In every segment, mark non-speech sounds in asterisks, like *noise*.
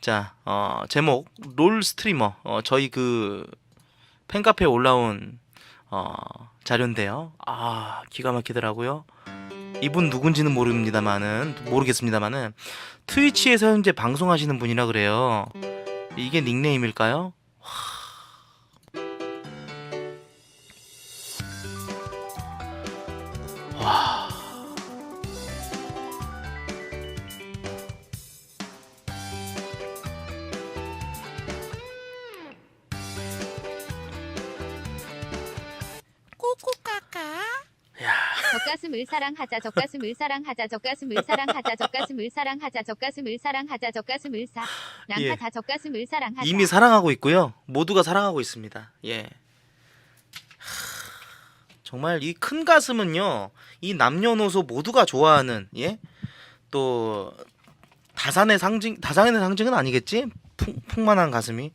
자, 어, 제목 롤 스트리머. 어, 저희 그 팬카페에 올라온 어, 자료인데요. 아, 기가 막히더라고요. 이분 누군지는 모릅니다만은 모르겠습니다만은 트위치에서 현재 방송하시는 분이라 그래요. 이게 닉네임일까요? 와. 젖가슴을 사랑하자 젖가슴을 사랑하자 젖가슴을 사랑하자 젖가슴을 사랑하자 젖가슴을 사랑하자 젖가슴을 사 예. 랑하다 젖가슴을 사랑하자 이미 사랑하고 있고요. 모두가 사랑하고 있습니다. 예. 하, 정말 이 큰 가슴은요. 이 남녀노소 모두가 좋아하는 예. 또 다산의 상징 다산의 상징은 아니겠지? 풍, 풍만한 가슴이.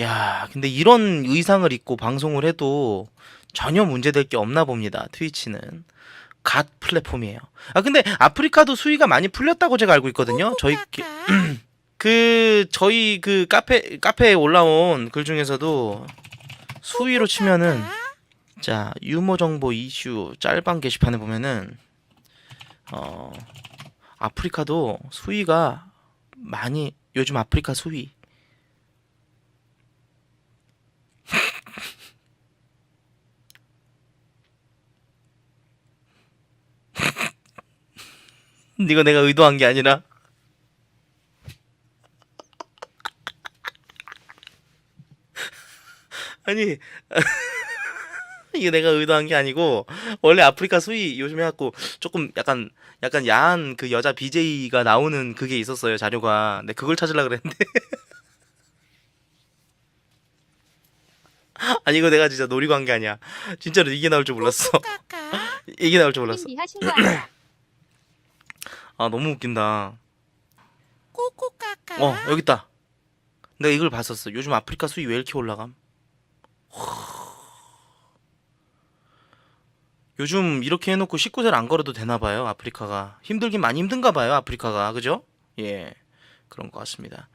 야, 근데 이런 의상을 입고 방송을 해도 전혀 문제될 게 없나 봅니다. 트위치는. 갓 플랫폼이에요. 아 근데 아프리카도 수위가 많이 풀렸다고 제가 알고 있거든요. 저희 기- *clears throat* 그 저희 그 카페 카페에 올라온 글 중에서도 수위로 치면은 자 유머 정보 이슈 짤방 게시판에 보면은 어 아프리카도 수위가 많이 요즘 아프리카 수위 *laughs* 이거 내가 의도한 게 아니라. *laughs* 아니 *laughs* 이게 내가 의도한 게 아니고 원래 아프리카 수위 요즘 해갖고 조금 약간 약간 야한 그 여자 BJ가 나오는 그게 있었어요 자료가. 근데 그걸 찾으려 그랬는데. 아니 이거 내가 진짜 노리고 한 게 아니야. 진짜로 이게 나올 줄 몰랐어. 이게 나올 줄 몰랐어 아 너무 웃긴다. 어 여기 있다. 내가 이걸 봤었어. 요즘 아프리카 수위 왜 이렇게 올라감? 요즘 이렇게 해놓고 19세를 안 걸어도 되나 봐요 아프리카가. 힘들긴 많이 힘든가 봐요 아프리카가. 그죠? 예 그런 것 같습니다.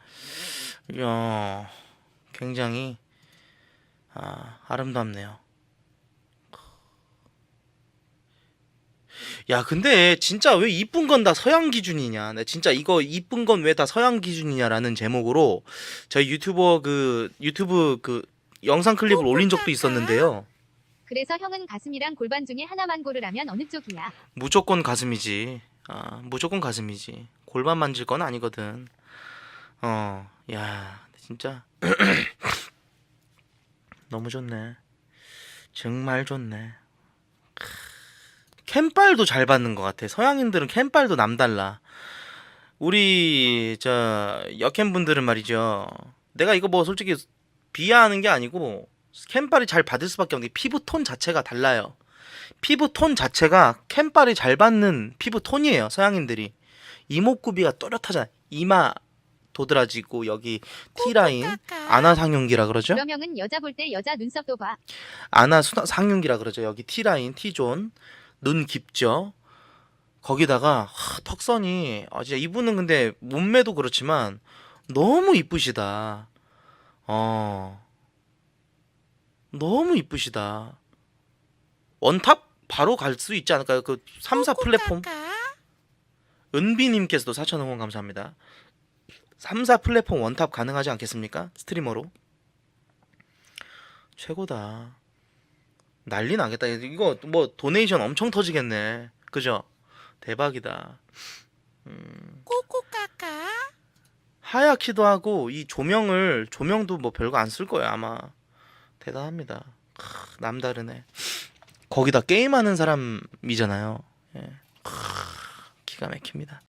이야 굉장히 아 아름답네요 야 근데 진짜 왜 이쁜 건 다 서양 기준이냐 나 진짜 이거 이쁜 건 왜 다 서양 기준이냐라는 제목으로 저희 유튜버 그 유튜브 그 영상 클립을 올린 적도 있었는데요 그래서 형은 가슴이랑 골반 중에 하나만 고르라면 어느 쪽이야 무조건 가슴이지. 아, 무조건 가슴이지. 골반 만질 건 아니거든. 어, 야, 진짜 *clears throat* 너무 좋네. 정말 좋네. 크. 캠빨도 잘 받는 것 같아. 서양인들은 캠빨도 남달라. 우리 저 여캠 분들은 말이죠. 내가 이거 뭐 솔직히 비하하는 게 아니고 캠빨이 잘 받을 수밖에 없는 게 피부 톤 자체가 달라요. 피부 톤 자체가 캠빨이 잘 받는 피부 톤이에요 서양인들이 이목구비가 또렷하잖아 이마 도드라지고 여기 T라인 아나 상윤기라 그러죠 형은 여자 볼 때 여자 눈썹도 봐 아나 수나 상윤기라 그러죠 여기 T라인 T존 눈 깊죠? 거기다가 하, 턱선이 아 진짜 이분은 근데 몸매도 그렇지만 너무 이쁘시다. 어. 너무 이쁘시다. 원탑 바로 갈 수 있지 않을까요? 그 3사 플랫폼? 은비 님께서도 4천 원원 감사합니다. 3사 플랫폼 원탑 가능하지 않겠습니까? 스트리머로? 최고다 난리 나겠다. 이거 뭐 도네이션 엄청 터지겠네. 그죠? 대박이다. 음. 하얗기도 하고 이 조명을 조명도 뭐 별거 안 쓸 거예요 아마. 대단합니다. 크, 남다르네. 거기다 게임하는 사람이잖아요. 예. 크, 기가 막힙니다